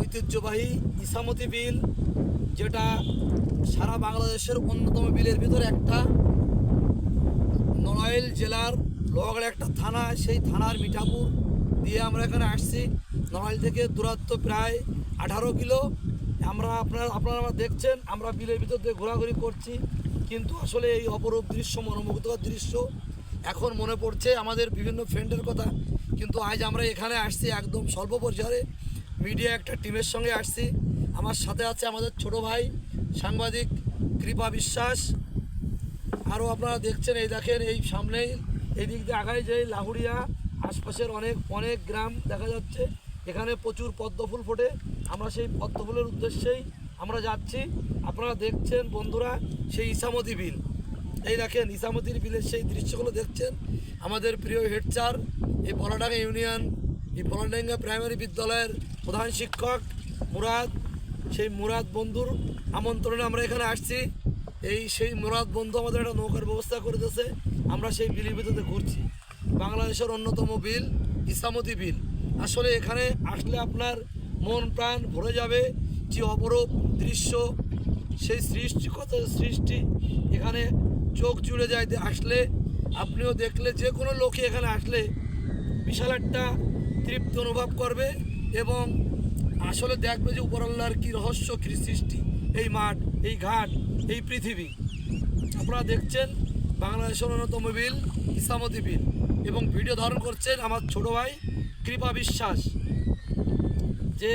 ঐতিহ্যবাহী ইসামতি বিল, যেটা সারা বাংলাদেশের অন্যতম বিলের ভিতরে একটা। নড়াইল জেলার লোহাগড়া একটা থানা, সেই থানার মিঠাপুর দিয়ে আমরা এখানে আসছি। নড়াইল থেকে দূরত্ব প্রায় আঠারো কিলো। আমরা আপনারা আপনারা দেখছেন, আমরা বিলের ভিতর দিয়ে ঘোরাঘুরি করছি। কিন্তু আসলে এই অপরূপ দৃশ্য, মনোমুগ্ধকর দৃশ্য এখন মনে পড়ছে আমাদের বিভিন্ন ফ্রেন্ডের কথা। কিন্তু আজ আমরা এখানে আসছি একদম স্বল্প পরিসরে। মিডিয়া একটা টিমের সঙ্গে আসছি। আমার সাথে আছে আমাদের ছোট ভাই, সাংবাদিক কৃপা বিশ্বাস। আরও আপনারা দেখছেন, এই দেখেন, এই সামনেই এই দিক দিয়ে আগায় যে লাহুড়িয়া, আশপাশের অনেক অনেক গ্রাম দেখা যাচ্ছে। এখানে প্রচুর পদ্ম ফুল ফোটে। আমরা সেই পদ্ম ফুলের উদ্দেশ্যেই আমরা যাচ্ছি। আপনারা দেখছেন, বন্ধুরা, সেই ইসামতি বিল। এই দেখেন ইসামতির বিলের সেই দৃশ্যগুলো দেখছেন। আমাদের প্রিয় হেড স্যার, এই বলাডাঙ্গা ইউনিয়ন এই বলাডাঙ্গা প্রাইমারি বিদ্যালয়ের প্রধান শিক্ষক মুরাদ, সেই মুরাদ বন্ধুর আমন্ত্রণে আমরা এখানে আসছি। এই সেই মুরাদ বন্ধু আমাদের একটা নৌকার ব্যবস্থা করে দিয়েছে। আমরা সেই বিলের ভিতরে ঘুরছি। বাংলাদেশের অন্যতম বিল, ইসামতি বিল। আসলে এখানে আসলে আপনার মন প্রাণ ভরে যাবে যে অপরূপ দৃশ্য, সেই সৃষ্টি কত সৃষ্টি এখানে চোখ জুড়ে যায় আসলে। আপনিও দেখলে যে কোনো লোকই এখানে আসলে বিশাল একটা তৃপ্তি অনুভব করবে এবং আসলে দেখবে যে উপরাল্লার কী রহস্য, কী সৃষ্টি, এই মাঠ, এই ঘাট, এই পৃথিবী। আপনারা দেখছেন বাংলাদেশের অন্যতম বিল, ইসামতি বিল, এবং ভিডিও ধারণ করছেন আমার ছোট ভাই কৃপা বিশ্বাস, যে